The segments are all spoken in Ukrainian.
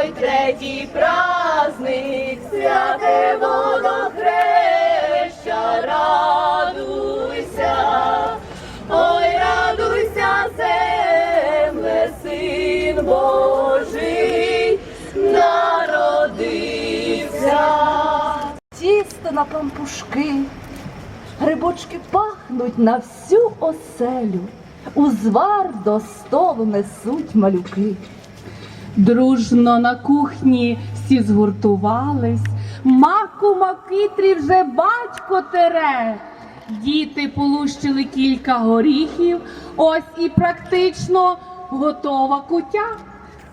той третій праздник, святе водохреща, радуйся, ой, радуйся, земле, син Божий, народився. Тісто на пампушки, грибочки пахнуть на всю оселю, узвар до столу несуть малюки. Дружно на кухні всі згуртувались, маку макитрі вже батько тере. Діти полущили кілька горіхів, ось і практично готова кутя.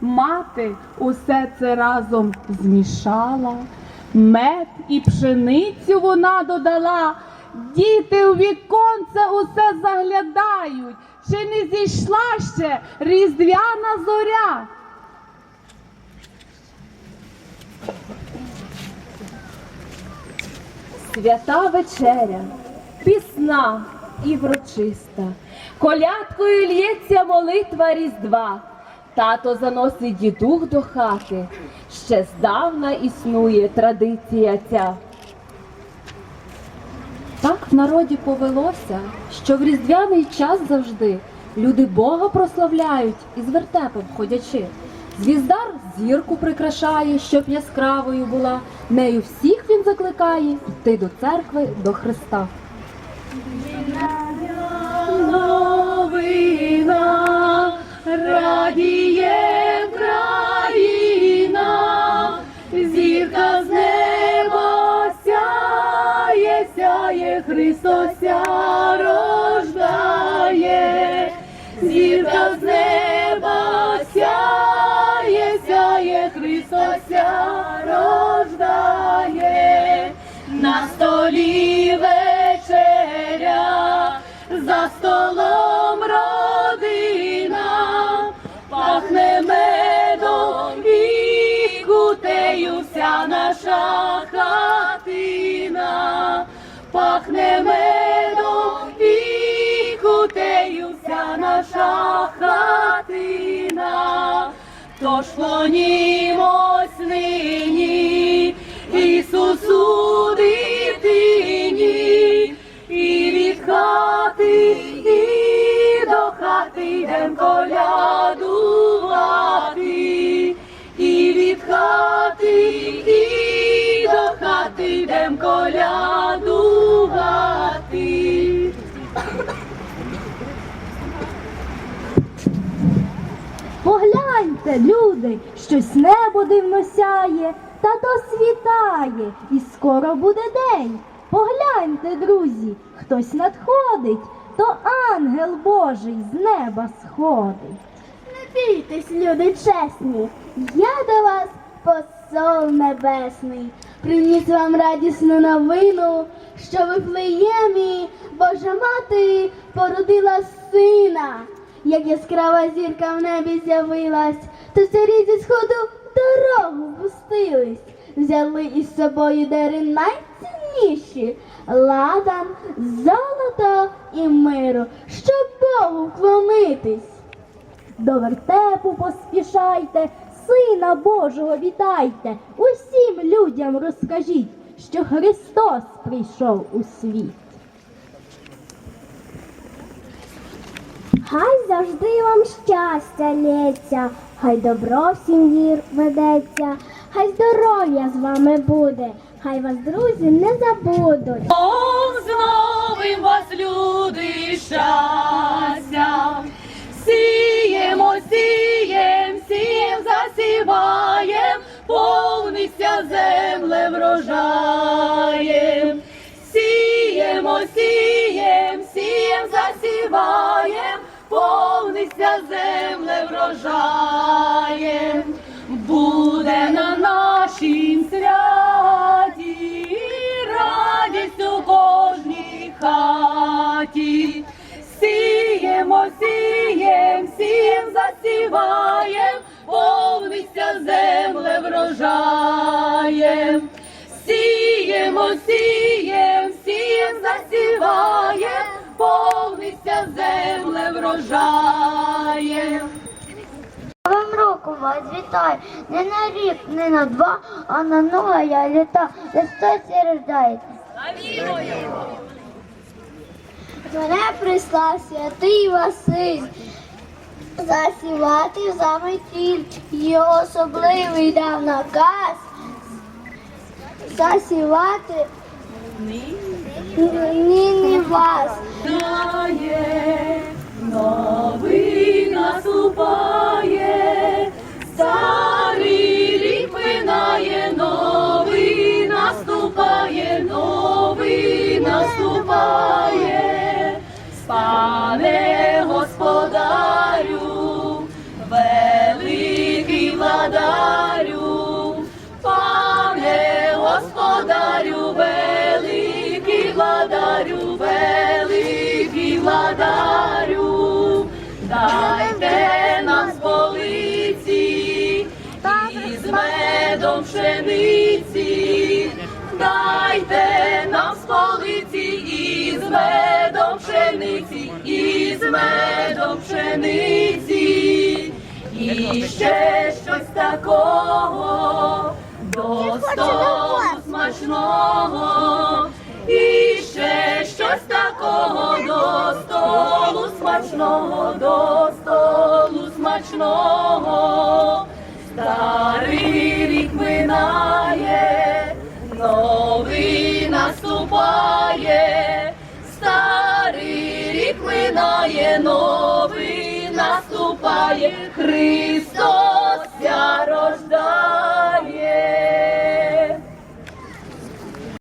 Мати усе це разом змішала, мед і пшеницю вона додала. Діти у віконце усе заглядають, чи не зійшла ще різдвяна зоря. Свята вечеря, пісна і врочиста, колядкою лється молитва Різдва. Тато заносить дідух до хати, ще здавна існує традиція ця. Так в народі повелося, що в різдвяний час завжди люди Бога прославляють із вертепом ходячи. Звіздар зірку прикрашає, щоб яскравою була. Нею всіх він закликає йти до церкви до Христа. Новина радіє країна, зірка з неба сяє, сяє, Христося рождає, зірка з неба наша хатина, тож клонімось нині Ісусу дитині, і від хати, і до хати йдем колядувати, і від хати, і до хати йдем колядувати. Погляньте, люди, щось небо дивно сяє, та то світає, і скоро буде день. Погляньте, друзі, хтось надходить, то ангел Божий з неба сходить. Не бійтесь, люди чесні, я до вас посол небесний, приніс вам радісну новину, що в Вифлеємі Божа мати породила сина. Як яскрава зірка в небі з'явилась, то царі зі сходу дорогу пустились, взяли із собою дари найцінніші ладан, золото і миру, щоб Богу вклонитись. До вертепу поспішайте, Сина Божого вітайте, усім людям розкажіть, що Христос прийшов у світ. Хай завжди вам щастя лється, хай добро в сім'ї ведеться, хай здоров'я з вами буде, хай вас друзі не забудуть. Ом з новим вас, люди, щастя. Сіємо, сієм, сієм, засіваєм, повниться земле врожаєм. Сіємо, сієм, сієм, засіваєм, повниться земле врожаєм. Буде на нашім святі радість у кожній хаті. Сіємо, сієм, сієм, засіваєм, повниться земле врожаєм. Сіємо, сієм, сієм, засіваєм, земле. Новим роком вас вітаю, не на рік, не на два, а на нове літа. Христос і рождається. Мене прислав святий Василь засівати в заметіль. І особливий дав наказ засівати нині вас. Наступає, старий рік минає, новий наступає, новий наступає, пане господарю, великий владарю, пане господарю, великий владарю, великий владарю, дайте дайте нам з полиці із медом пшениці, із медом пшениці, і ще щось такого до столу смачного, і ще щось такого до столу смачного, до столу смачного. Старий рік минає, наступає, старий рік минає, новий наступає, Христос я рождає.